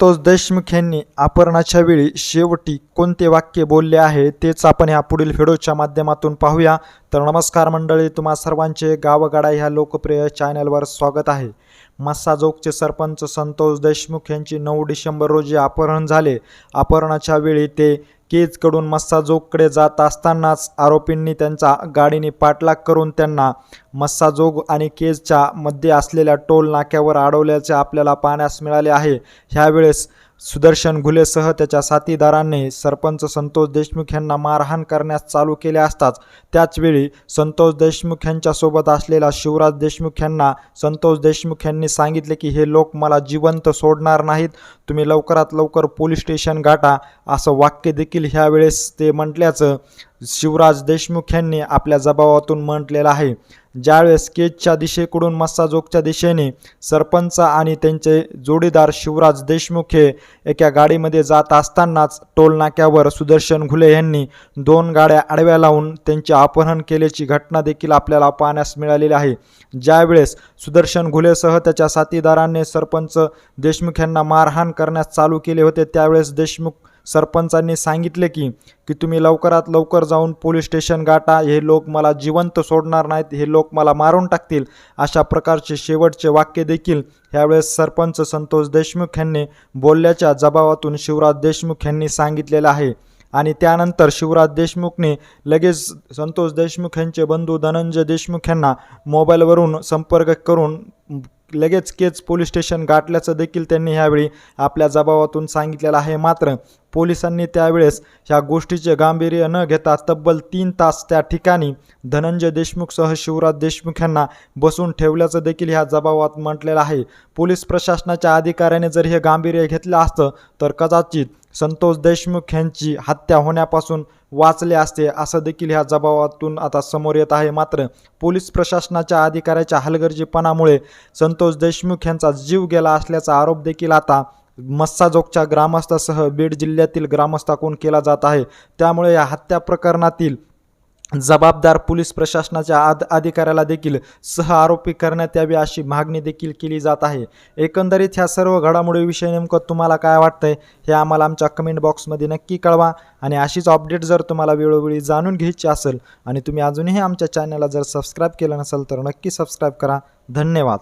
संतोष देशमुख यांनी अपहरणाच्या वेळी शेवटी कोणते वाक्य बोलले आहे तेच आपण ह्या पुढील व्हिडिओच्या माध्यमातून पाहूया. तर नमस्कार मंडळी तुम्हा सर्वांचे गावगाडा ह्या लोकप्रिय चॅनलवर स्वागत आहे. मस्साजोगचे सरपंच संतोष देशमुख यांची नऊ डिसेंबर रोजी अपहरण झाले. अपहरणाच्या वेळी ते केजकडून मस्साजोगकडे जात असतानाच आरोपींनी त्यांचा गाडीने पाठलाग करून त्यांना मस्साजोग आणि केजच्या मध्ये असलेल्या टोल नाक्यावर अडवल्याचे आपल्याला पाहण्यास मिळाले आहे. ह्यावेळेस सुदर्शन घुलेसह त्याच्या साथीदारांनी सरपंच संतोष देशमुख यांना मारहाण करण्यास चालू केले असताच त्याचवेळी संतोष देशमुख यांच्यासोबत असलेला शिवराज देशमुख यांना संतोष देशमुख यांनी सांगितले की हे लोक मला जिवंत सोडणार नाहीत. तुम्ही लवकरात लवकर पोलीस स्टेशन गाठा. असं वाक्य देखील ह्यावेळेस ते म्हटल्याचं शिवराज देशमुख यांनी आपल्या जबावातून म्हटलेलं आहे ज्यावेळेस केजच्या दिशेकडून मस्साजोगच्या दिशेने सरपंच आणि त्यांचे जोडीदार शिवराज देशमुख हे एका गाडीमध्ये जात असतानाच टोलनाक्यावर सुदर्शन घुले यांनी दोन गाड्या आडव्या लावून त्यांचे अपहरण केल्याची घटना देखील आपल्याला पाहण्यास मिळालेली आहे. ज्यावेळेस सुदर्शन घुलेसह त्याच्या साथीदारांनी सरपंच देशमुख यांना मारहाण करण्यास चालू केले होते त्यावेळेस देशमुख सरपंचांनी सांगितले की की तुम्ही लवकरात लवकर जाऊन पोलीस स्टेशन गाठा हे लोक मला जिवंत सोडणार नाहीत हे लोक मला मारून टाकतील अशा प्रकारचे शेवटचे वाक्य देखील ह्यावेळेस सरपंच संतोष देशमुख यांनी बोलल्याच्या जबाबातून शिवराज देशमुख यांनी सांगितलेलं आहे. आणि त्यानंतर शिवराज देशमुखने लगेच संतोष देशमुख यांचे बंधू धनंजय देशमुख यांना मोबाईलवरून संपर्क करून लगेच केच पोलीस स्टेशन गाठल्याचं देखील त्यांनी ह्यावेळी आपल्या जबावातून सांगितलेलं आहे. मात्र पोलिसांनी त्यावेळेस ह्या गोष्टीचे गांभीर्य न घेता तब्बल तीन तास त्या ठिकाणी धनंजय देशमुखसह शिवराज देशमुख यांना बसून ठेवल्याचं देखील ह्या जबावात म्हटलेलं आहे. पोलीस प्रशासनाच्या अधिकाऱ्याने जर हे गांभीर्य घेतलं असतं तर कदाचित संतोष देशमुख यांची हत्या होण्यापासून वाचले असते असं देखील ह्या जबाबातून आता समोर येत आहे. मात्र पोलीस प्रशासनाच्या अधिकाऱ्याच्या हलगर्जीपणामुळे संतोष देशमुख यांचा जीव गेला असल्याचा आरोप देखील आता मस्साजोगच्या ग्रामस्थासह बीड जिल्ह्यातील ग्रामस्थाकडून केला जात आहे. त्यामुळे या हत्या प्रकरणातील जबाबदार पोलीस प्रशासनाच्या आद अधिकाऱ्याला देखील सह आरोपी करण्यात यावी अशी मागणी देखील केली जात आहे. एकंदरीत ह्या सर्व घडामोडीविषयी नेमकं तुम्हाला काय वाटतंय हे आम्हाला आमच्या कमेंट बॉक्समध्ये नक्की कळवा. आणि अशीच अपडेट जर तुम्हाला वेळोवेळी जाणून घ्यायची असेल आणि तुम्ही अजूनही आमच्या चॅनलला जर सबस्क्राईब केलं नसेल तर नक्की सबस्क्राईब करा. धन्यवाद.